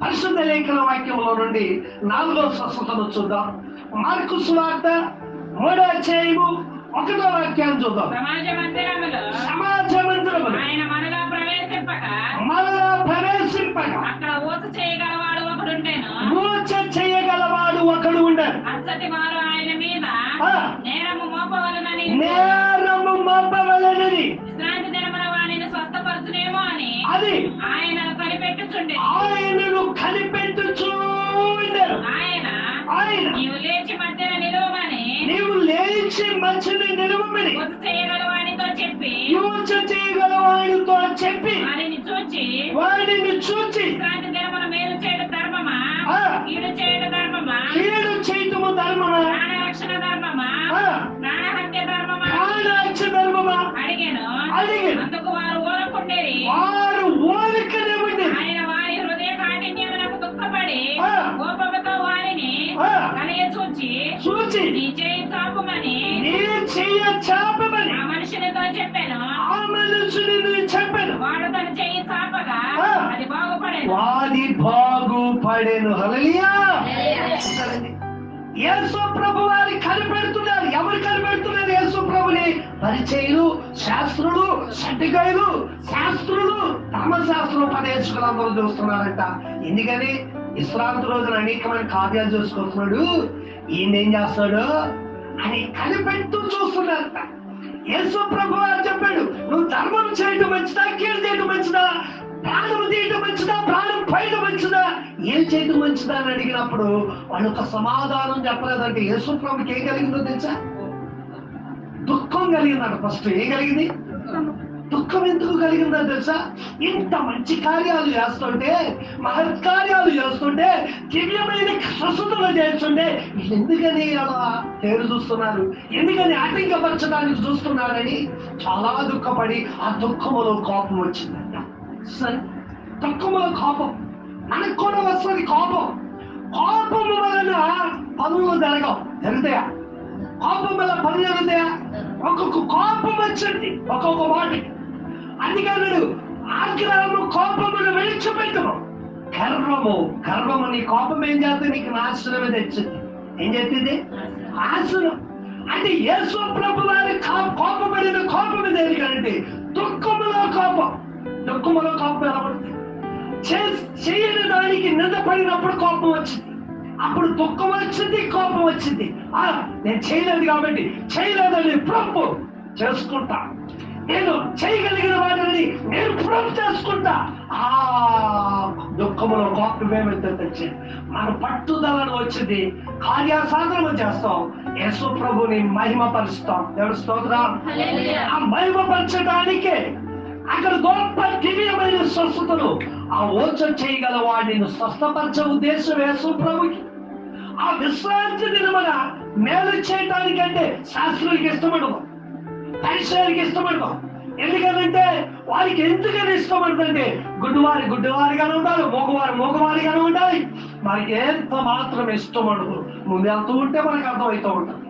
పరిశుద్ధ లేఖన వాక్యంలో నుండి నాలుగో స్వస్థతను చూద్దాం. మార్కు సువార్త మూడో అధ్యాయము ఒకటో వాక్యాన్ని చూద్దాం. సమాజ మందిరములో ఆయన మనలో ప్రవేశింపక మనలో ప్రవేశింపగా అక్కడ ఊత చేయగలవాడు ఒకడుండెను మూర్ఛ చేయగలవాడు ఒకడు అంతటి వారు ఆయన మీద. నేరము మోపవలనని నేరము మోపవలనని విశ్రాంతి దినమున వాణిని స్వస్థపరచునేమో అని అది ఆయన కనిపెట్టుచుండే ఆయనను లేచి మధ్యన నిలువమని నీవు లేచి మంచిని నిలువమని ఊత చేయగలవానితో చెప్పి మూర్ఛ చేయగలవాడితో చెప్పి వారిని చూచి వాడిని చూచి విశ్రాంతి దినమున మేలు చేయడం ధర్మమా. కీడు చేయడం ధర్మమా? కీడు చేయటము ధర్మమా? ప్రాణ రక్షణ ధర్మమా? ఆ. ప్రాణహత్య ధర్మమా? ప్రాణాక్ష ధర్మమా? అడిగాను. అడిగాను. అందుకు వారు ఊరకుండేరి వారు ఓరికనే చెయ్య చాపమని ఆ మనుషునితో చెప్పాను. ఆ మనుషుని నేను చెప్పాను. వాడు తన చెయ్యి తాపగా ఆ. అది బాగుపడేది. వాది బాగుపడేను. యేసు ప్రభు వారి కనిపెడుతున్నారు. ఎవరు కనిపెడుతున్నారు యేసు ప్రభుని? పరిచయులు శాస్త్రులు షట్టికాయలు శాస్త్రులు. ధర్మశాస్త్రం ఉపదేశకులు అందరూ చూస్తున్నారంట. ఎందుకని? విశ్రాంతి రోజున అనేకమైన కార్యాలు చూసుకుంటున్నాడు. ఈయన ఏం చేస్తాడు? అని కనిపెడుతూ చూస్తున్నారంట యేసు ప్రభు చెప్పాడు నువ్వు ధర్మం చేయటం మంచిదా కీడు తీయటం మంచిదా ప్రాణం తీయటం మంచిదా ప్రాణం పైన మంచిదా ఏం చేయటం మంచిదా అని అడిగినప్పుడు వాళ్ళు ఒక సమాధానం చెప్పలేదంటే యేసు ప్రభుకి ఏం కలిగిందో తెలుసా? దుఃఖం కలిగిందంట ఫస్ట్. ఏం కలిగింది? దుఃఖం ఎందుకు కలిగిందో తెలుసా? ఇంత మంచి కార్యాలు చేస్తుంటే మహత్కార్యాలు చేస్తుంటే దివ్యమైన స్వస్థతలు చేస్తుంటే ఎందుకని అలా పేరు చూస్తున్నారు? ఎందుకని ఆటంకపరచడానికి చూస్తున్నారని చాలా దుఃఖపడి ఆ దుఃఖములో కోపం వచ్చిందంట. సరే దుఃఖములో కోపం. మనకు కూడా వస్తుంది కోపం. కోపము వలన పనులు జరగవు. జరుగుతాయా? కోపం వల్ల పనులు జరుగుతాయా? ఒక్కొక్క కోపం వచ్చింది. ఒక్కొక్క వాటికి. అందుకన్నాడు ఆగ్రహము కోపమును విడిచిపెట్టము. గర్వము గర్వము నీ కోపం ఏం చేస్తుంది? నీకు నాశనమే తెచ్చింది. ఏం చెప్పింది ఆశనం అంటే యేసు ప్రభు వారి కా- కోపపడిన కోపం దేనికంటే దుఃఖములో కోపం. దుఃఖములో కోపం ఎలా పడుతుంది? చేయని దానికి నిందపడినప్పుడు కోపం వచ్చింది. అప్పుడు దుఃఖం వచ్చింది కోపం వచ్చింది. ఆ నేను చేయలేదు కాబట్టి చేయలేదని ప్రభు చేసుకుంటా. నేను చేయగలిగిన చేసుకుంటా. ఆ దుఃఖములో కోపం ఏమైతే తెచ్చింది మన పట్టుదలను వచ్చింది. కార్యాసాధన చేస్తాం. యేసు ప్రభుని మహిమపరుస్తాం. దేవుడు స్తోత్రం. ఆ మహిమపరచడానికే అక్కడ గొప్ప దివ్యమైన స్వస్థతను ఆ ఓచ చేయగల వాడిని స్వస్థపరచ ఉద్దేశం యేసు ప్రభుకి. ఆ విశ్రాంతి దినమన మేలు చేయటానికంటే శాస్త్రులకి ఇష్టపడదు పరిచయానికి ఇష్టపడదు ఎందుకంటే వారికి ఎందుకని ఇష్టం అంటే గుడ్డువారి గుడ్డివారిగానే ఉండాలి మగవారి మోగవారిగానే ఉండాలి మనకి ఎంత మాత్రం ఇష్టపడదు ముందు వెళ్తూ ఉంటే మనకు అర్థమవుతూ ఉంటుంది.